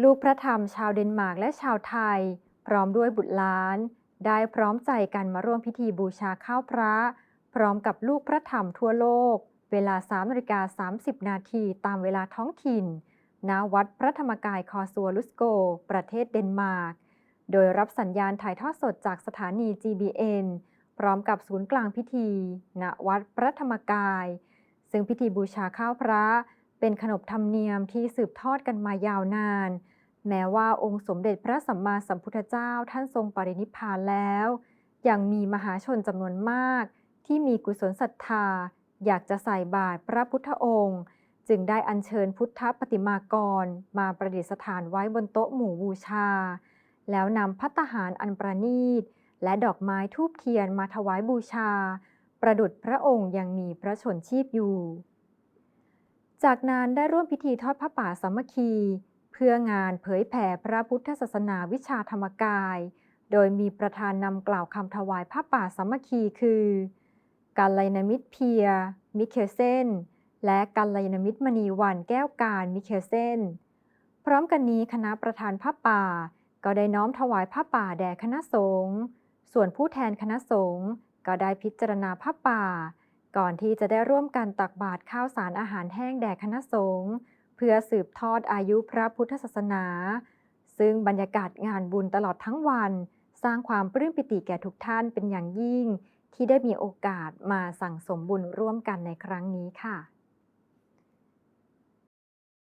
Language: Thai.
ลูกพระธรรมชาวเดนมาร์กและชาวไทย พร้อมด้วยบุตรหลาน ได้พร้อมใจกันมาร่วมพิธีบูชาข้าวพระ พร้อมกับลูกพระธรรมทั่วโลก เวลา3นาฬิกา30 นาทีตามเวลาท้องถิ่น ณ วัดพระธรรมกายคอซัวลุสโก ประเทศเดนมาร์ก โดยรับสัญญาณถ่ายทอดสดจากสถานี GBN พร้อมกับศูนย์กลางพิธี ณ วัดพระธรรมกาย ซึ่งพิธีบูชาข้าวพระ เป็นขนบธรรมเนียมที่สืบทอดกันมายาวนาน แม้ว่าองค์สมเด็จพระสัมมาสัมพุทธเจ้าท่านทรงปรินิพพานแล้ว ยังมีมหาชนจำนวนมาก ที่มีกุศลศรัทธา อยากจะใส่บาตรพระพุทธองค์ จึงได้อัญเชิญพุทธปฏิมากร มาประดิษฐานไว้บนโต๊ะหมู่บูชา แล้วนำพัตหารอันประณีต และดอกไม้ทูบเทียนมาถวายบูชา ประดุจพระองค์ยังมีพระชนชีพอยู่ จากนั้นได้ร่วมพิธีทอดพระป่าสามัคคี เพื่องานเผยแผ่พระพุทธศาสนาวิชาธรรมกาย โดยมีประธานนำกล่าวคำถวายพระป่าสามัคคีคือ กัลยาณมิตรเพีย มิเคลเซนและกัลยาณมิตรมณีวันแก้วการมิเคลเซนพร้อมกันนี้คณะประธานพระป่า ก็ได้น้อมถวายพระป่าแด่คณะสงฆ์ส่วนผู้แทนคณะสงฆ์ก็ได้พิจารณาพระป่า ก่อนที่จะได้ร่วมกันตักบาตรข้าวสารอาหารแห้งแด่คณะสงฆ์เพื่อสืบทอดอายุพระพุทธศาสนา ซึ่งบรรยากาศงานบุญตลอดทั้งวัน สร้างความปลื้มปิติแก่ทุกท่านเป็นอย่างยิ่ง ที่ได้มีโอกาสมาสั่งสมบุญร่วมกันในครั้งนี้ค่ะ